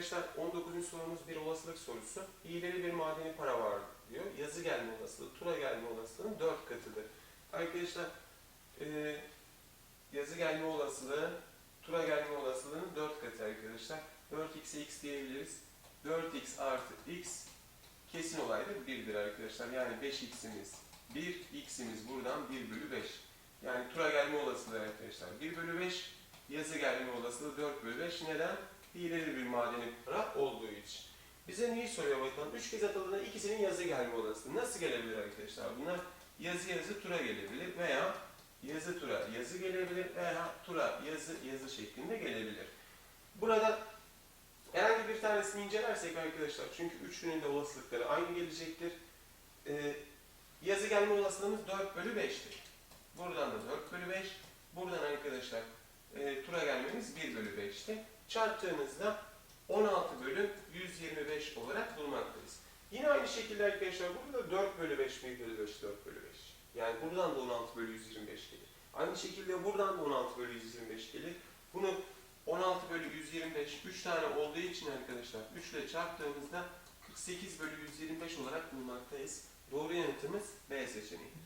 arkadaşlar 19. sorumuz bir olasılık sorusu. İğreli bir madeni para var diyor. Yazı gelme olasılığı, tura gelme olasılığının 4 katıdır. Arkadaşlar e, yazı gelme olasılığı, tura gelme olasılığının 4 katı arkadaşlar. 4x'e x diyebiliriz. 4x artı x kesin olayda 1'dir arkadaşlar. Yani 5x'imiz 1, x'imiz buradan 1 bölü 5. Yani tura gelme olasılığı arkadaşlar 1 bölü 5, yazı gelme olasılığı 4 bölü 5. Neden? Hileli bir madeni para olduğu için. Bize neyi soruyor bakalım? Üç kez atıldığında ikisinin yazı gelme olasılığı. Nasıl gelebilir arkadaşlar? Bunlar yazı yazı tura gelebilir veya yazı tura yazı gelebilir veya tura yazı yazı şeklinde gelebilir. Burada herhangi bir tanesini incelersek arkadaşlar çünkü üçünün de olasılıkları aynı gelecektir. Ee, yazı gelme olasılığımız 4 bölü 5'tir. Buradan da 4 bölü 5. Buradan arkadaşlar e, tura gelmemiz 1 bölü 5'ti çarptığımızda 16 bölü 125 olarak bulmaktayız. Yine aynı şekilde arkadaşlar burada da 4 bölü 5 1 bölü 5 4 bölü 5. Yani buradan da 16 bölü 125 gelir. Aynı şekilde buradan da 16 bölü 125 gelir. Bunu 16 bölü 125 3 tane olduğu için arkadaşlar 3 ile çarptığımızda 48 bölü 125 olarak bulmaktayız. Doğru yanıtımız B seçeneğidir.